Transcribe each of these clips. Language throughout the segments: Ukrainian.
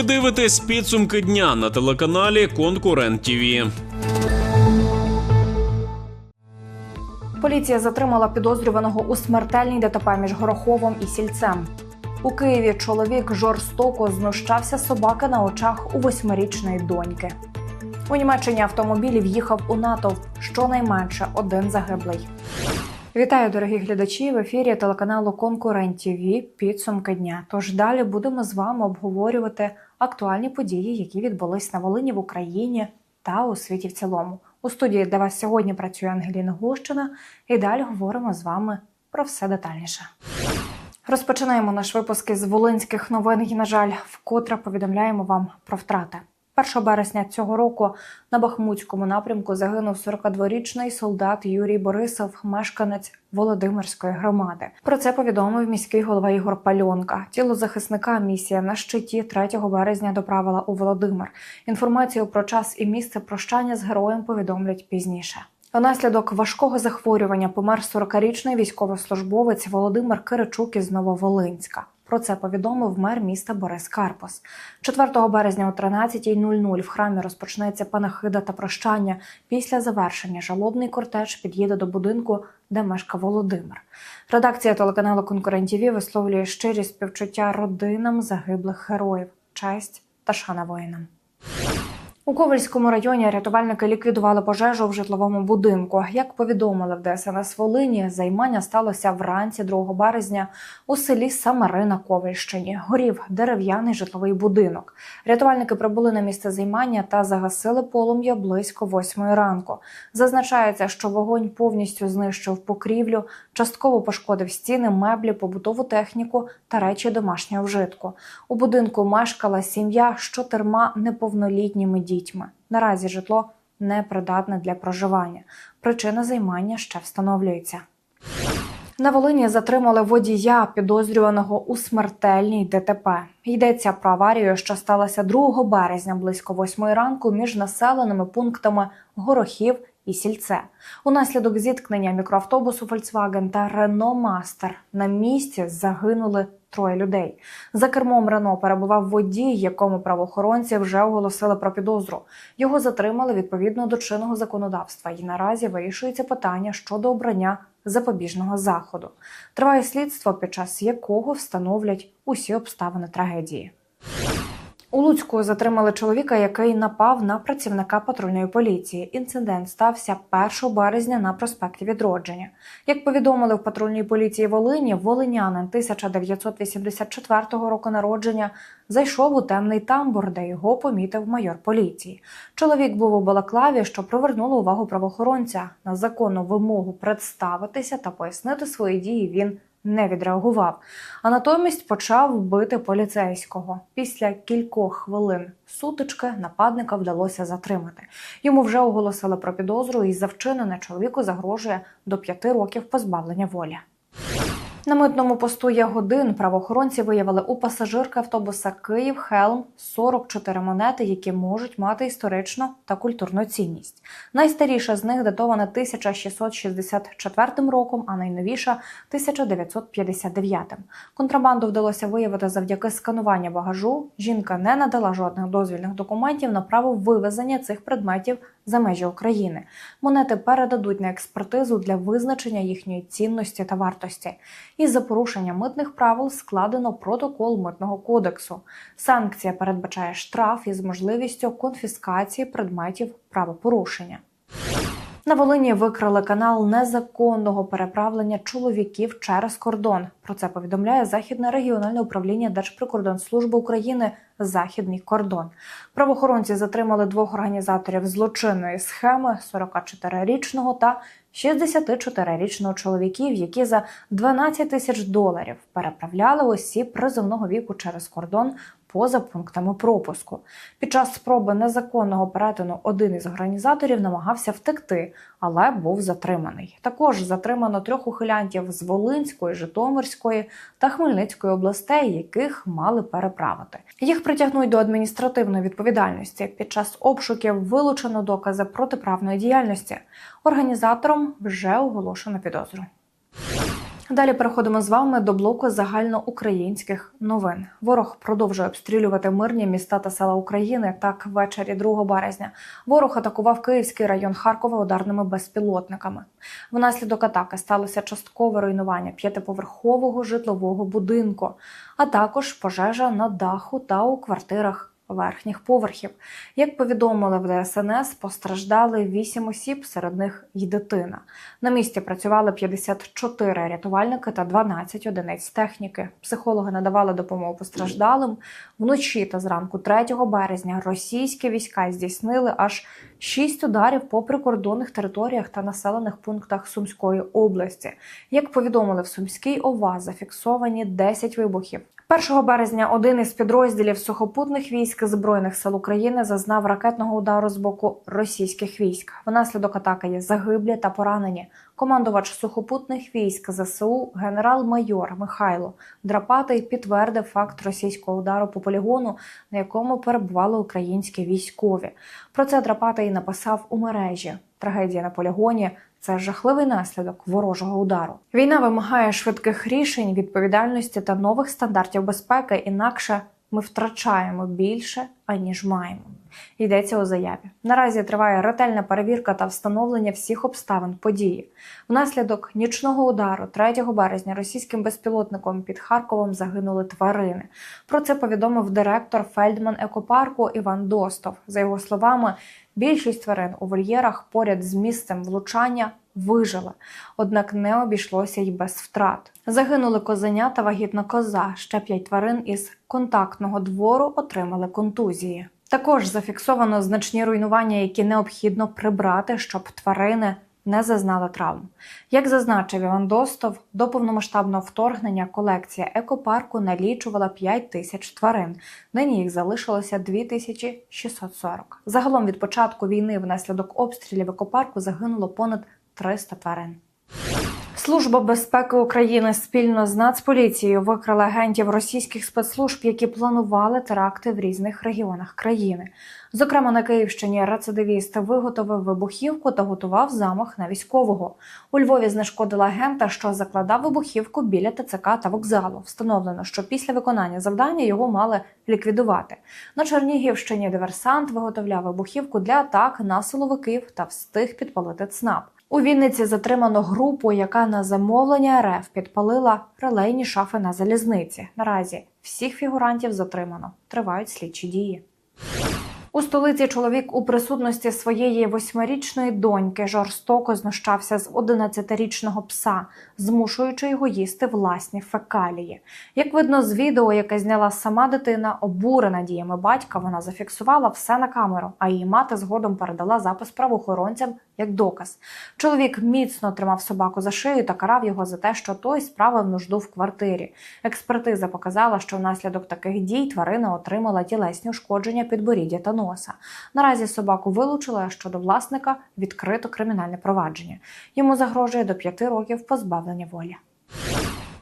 Ви дивитесь підсумки дня на телеканалі Конкурент ТІВІ. Поліція затримала підозрюваного у смертельній ДТП між Гороховом і Сільцем. У Києві чоловік жорстоко знущався собаки на очах у восьмирічної доньки. У Німеччині автомобіль в'їхав у натовп щонайменше один загиблий. Вітаю, дорогі глядачі! В ефірі телеканалу Конкурент ТІВІ підсумки дня. Тож далі будемо з вами обговорювати актуальні події, які відбулись на Волині в Україні та у світі в цілому. У студії для вас сьогодні працює Ангеліна Глущина, і далі говоримо з вами про все детальніше. Розпочинаємо наш випуск із волинських новин. І, на жаль, вкотре повідомляємо вам про втрати. 1 березня цього року на Бахмутському напрямку загинув 42-річний солдат Юрій Борисов, мешканець Володимирської громади. Про це повідомив міський голова Ігор Пальонка. Тіло захисника місія на щиті 3 березня доправила у Володимир. Інформацію про час і місце прощання з героєм повідомлять пізніше. Внаслідок важкого захворювання помер 40-річний військовослужбовець Володимир Киричук із Нововолинська. Про це повідомив мер міста Борис Карпос. 4 березня о 13.00 в храмі розпочнеться панахида та прощання. Після завершення жалобний кортеж під'їде до будинку, де мешкав Володимир. Редакція телеканалу Конкурент ТІВІ висловлює щирі співчуття родинам загиблих героїв, честь та шана воїнам. У Ковальському районі рятувальники ліквідували пожежу в житловому будинку. Як повідомили в ДСНС Волині, займання сталося вранці 2 березня у селі Самари на Ковальщині. Горів дерев'яний житловий будинок. Рятувальники прибули на місце займання та загасили полум'я близько 8 ранку. Зазначається, що вогонь повністю знищив покрівлю, частково пошкодив стіни, меблі, побутову техніку та речі домашнього вжитку. У будинку мешкала сім'я з чотирма неповнолітніми дітьми. Наразі житло непридатне для проживання. Причина займання ще встановлюється. На Волині затримали водія, підозрюваного у смертельній ДТП. Йдеться про аварію, що сталася 2 березня близько 8 ранку між населеними пунктами Горохів і Сільце. Унаслідок зіткнення мікроавтобусу Volkswagen та Renault Master на місці загинули троє людей. За кермом Рено перебував водій, якому правоохоронці вже оголосили про підозру. Його затримали відповідно до чинного законодавства, і наразі вирішується питання щодо обрання запобіжного заходу. Триває слідство, під час якого встановлять усі обставини трагедії. У Луцьку затримали чоловіка, який напав на працівника патрульної поліції. Інцидент стався 1 березня на проспекті Відродження. Як повідомили в патрульній поліції Волині, волинянин 1984 року народження зайшов у темний тамбур, де його помітив майор поліції. Чоловік був у балаклаві, що привернуло увагу правоохоронця. На законну вимогу представитися та пояснити свої дії він не відреагував, а натомість почав бити поліцейського. Після кількох хвилин сутички нападника вдалося затримати. Йому вже оголосили про підозру, і за вчинене чоловіку загрожує до п'яти років позбавлення волі. На митному посту Ягодин правоохоронці виявили у пасажирки автобуса Київ Хелм 44 монети, які можуть мати історичну та культурну цінність. Найстаріша з них датована 1664 роком, а найновіша 1959. Контрабанду вдалося виявити завдяки скануванню багажу. Жінка не надала жодних дозвільних документів на право вивезення цих предметів за межі України. Монети передадуть на експертизу для визначення їхньої цінності та вартості. І за порушення митних правил складено протокол митного кодексу. Санкція передбачає штраф із можливістю конфіскації предметів правопорушення. На Волині викрили канал незаконного переправлення чоловіків через кордон. Про це повідомляє Західне регіональне управління Держприкордонслужби України Західний кордон. Правоохоронці затримали двох організаторів злочинної схеми 44-річного та 64-річного чоловіків, які за 12 тисяч доларів переправляли осіб призовного віку через кордон поза пунктами пропуску. Під час спроби незаконного перетину один із організаторів намагався втекти, але був затриманий. Також затримано трьох ухилянтів з Волинської, Житомирської та Хмельницької областей, яких мали переправити. Їх притягнуть до адміністративної відповідальності. Під час обшуків вилучено докази протиправної діяльності. Організатором вже оголошено підозру. Далі переходимо з вами до блоку загальноукраїнських новин. Ворог продовжує обстрілювати мирні міста та села України. Так, ввечері 2 березня ворог атакував Київський район Харкова ударними безпілотниками. Внаслідок атаки сталося часткове руйнування п'ятиповерхового житлового будинку, а також пожежа на даху та у квартирах верхніх поверхів. Як повідомили в ДСНС, постраждали 8 осіб, серед них й дитина. На місці працювали 54 рятувальники та 12 одиниць техніки. Психологи надавали допомогу постраждалим. Вночі та зранку 3 березня російські війська здійснили аж 6 ударів по прикордонних територіях та населених пунктах Сумської області. Як повідомили в Сумській ОВА, зафіксовані 10 вибухів. 1 березня один із підрозділів сухопутних військ Збройних сил України зазнав ракетного удару з боку російських військ. Внаслідок атаки є загиблі та поранені. Командувач сухопутних військ ЗСУ генерал-майор Михайло Драпатий підтвердив факт російського удару по полігону, на якому перебували українські військові. Про це Драпатий написав у мережі. Трагедія на полігоні це жахливий наслідок ворожого удару. Війна вимагає швидких рішень, відповідальності та нових стандартів безпеки. Інакше ми втрачаємо більше аніж маємо. Йдеться у заяві. Наразі триває ретельна перевірка та встановлення всіх обставин події. Внаслідок нічного удару 3 березня російським безпілотником під Харковом загинули тварини. Про це повідомив директор Фельдман екопарку Іван Достов. За його словами, більшість тварин у вольєрах поряд з місцем влучання вижили, однак не обійшлося й без втрат. Загинули козеня та вагітна коза. Ще п'ять тварин із контактного двору отримали контузії. Також зафіксовано значні руйнування, які необхідно прибрати, щоб тварини не зазнали травм. Як зазначив Іван Достов, до повномасштабного вторгнення колекція екопарку налічувала 5 тисяч тварин. Нині їх залишилося 2640. Загалом від початку війни внаслідок обстрілів екопарку загинуло понад 300 тварин. Служба безпеки України спільно з Нацполіцією викрила агентів російських спецслужб, які планували теракти в різних регіонах країни. Зокрема, на Київщині рецидивіст виготовив вибухівку та готував замах на військового. У Львові знешкодила агента, що закладав вибухівку біля ТЦК та вокзалу. Встановлено, що після виконання завдання його мали ліквідувати. На Чернігівщині диверсант виготовляв вибухівку для атак на силовиків та встиг підпалити ЦНАП. У Вінниці затримано групу, яка на замовлення РФ підпалила релейні шафи на залізниці. Наразі всіх фігурантів затримано. Тривають слідчі дії. У столиці чоловік у присутності своєї восьмирічної доньки жорстоко знущався з 11-річного пса, змушуючи його їсти власні фекалії. Як видно з відео, яке зняла сама дитина, обурена діями батька, вона зафіксувала все на камеру, а її мати згодом передала запис правоохоронцям як доказ. Чоловік міцно тримав собаку за шию та карав його за те, що той справив нужду в квартирі. Експертиза показала, що внаслідок таких дій тварина отримала тілесні ушкодження підборіддя та носа. Наразі собаку вилучили, а щодо власника відкрито кримінальне провадження. Йому загрожує до п'яти років позбавлення волі.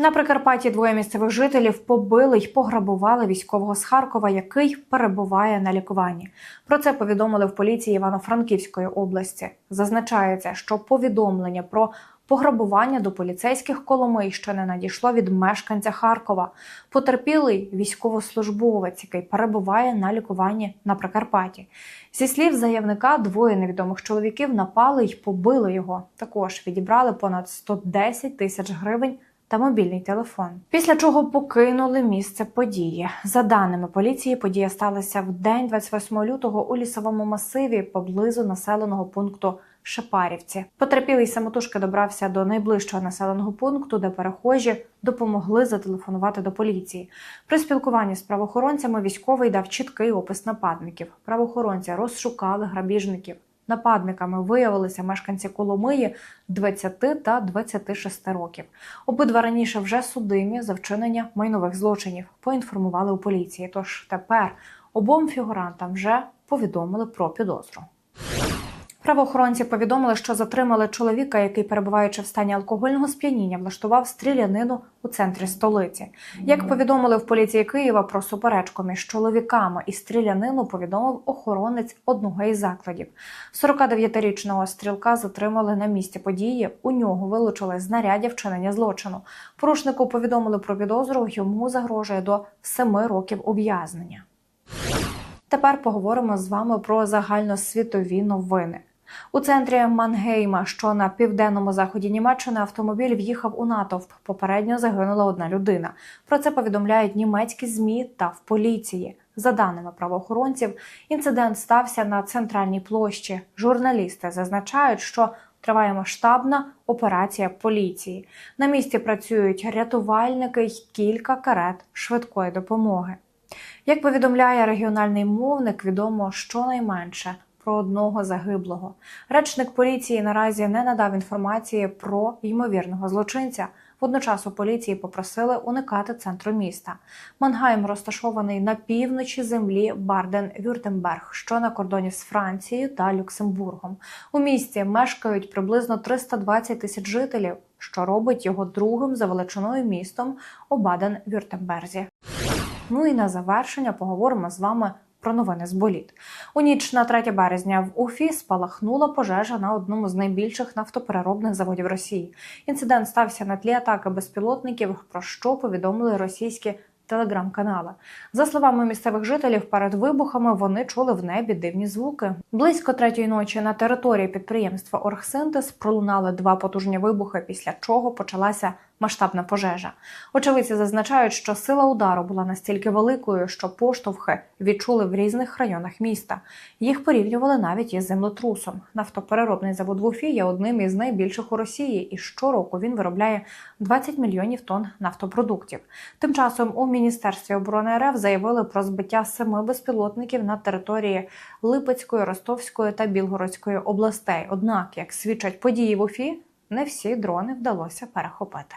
На Прикарпатті двоє місцевих жителів побили й пограбували військового з Харкова, який перебуває на лікуванні. Про це повідомили в поліції Івано-Франківської області. Зазначається, що повідомлення про пограбування до поліцейських Коломийщини надійшло від мешканця Харкова. Потерпілий військовослужбовець, який перебуває на лікуванні на Прикарпатті. Зі слів заявника, двоє невідомих чоловіків напали й побили його. Також відібрали понад 110 тисяч гривень та мобільний телефон. Після чого покинули місце події. За даними поліції, подія сталася в день 28 лютого у лісовому масиві поблизу населеного пункту Шепарівці. Потерпілий самотужки добрався до найближчого населеного пункту, де перехожі допомогли зателефонувати до поліції. При спілкуванні з правоохоронцями військовий дав чіткий опис нападників. Правоохоронці розшукали грабіжників. Нападниками виявилися мешканці Коломиї 20 та 26 років. Обидва раніше вже судимі за вчинення майнових злочинів. Поінформували у поліції. Тож тепер обом фігурантам вже повідомили про підозру. Правоохоронці повідомили, що затримали чоловіка, який, перебуваючи в стані алкогольного сп'яніння, влаштував стрілянину у центрі столиці. Як повідомили в поліції Києва про суперечку між чоловіками і стрілянину, повідомив охоронець одного із закладів. 49-річного стрілка затримали на місці події. У нього вилучили знаряддя вчинення злочину. Порушнику повідомили про підозру. Йому загрожує до 7 років ув'язнення. Тепер поговоримо з вами про загальносвітові новини. У центрі Мангейма, що на південному заході Німеччини, автомобіль в'їхав у натовп. Попередньо загинула одна людина. Про це повідомляють німецькі змі та в поліції. За даними правоохоронців, інцидент стався на центральній площі. Журналісти зазначають, що триває масштабна операція поліції. На місці працюють рятувальники й кілька карет швидкої допомоги. Як повідомляє регіональний мовник, відомо щонайменше про одного загиблого. Речник поліції наразі не надав інформації про ймовірного злочинця. Водночас у поліції попросили уникати центру міста. Мангайм розташований на півночі землі Барден-Вюртемберг, що на кордоні з Францією та Люксембургом. У місті мешкають приблизно 320 тисяч жителів, що робить його другим за величиною містом у Баден-Вюртемберзі. Ну і на завершення поговоримо з вами про новини з боліт. У ніч на 3 березня в Уфі спалахнула пожежа на одному з найбільших нафтопереробних заводів Росії. Інцидент стався на тлі атаки безпілотників, про що повідомили російські телеграм-канали. За словами місцевих жителів, перед вибухами вони чули в небі дивні звуки. Близько третьої ночі на території підприємства Оргсинтез пролунали два потужні вибухи, після чого почалася масштабна пожежа. Очевидці зазначають, що сила удару була настільки великою, що поштовхи відчули в різних районах міста. Їх порівнювали навіть із землетрусом. Нафтопереробний завод в Уфі є одним із найбільших у Росії, і щороку він виробляє 20 мільйонів тонн нафтопродуктів. Тим часом у міністерстві оборони РФ заявили про збиття семи безпілотників на території Липецької, Ростовської та Білгородської областей. Однак, як свідчать події в Уфі, не всі дрони вдалося перехопити.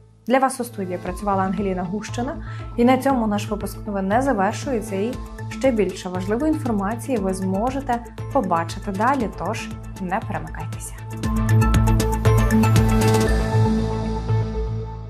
Для вас у студії працювала Ангеліна Гущина, і на цьому наш випуск новин не завершується. І ще більше важливої інформації ви зможете побачити далі. Тож не перемикайтеся.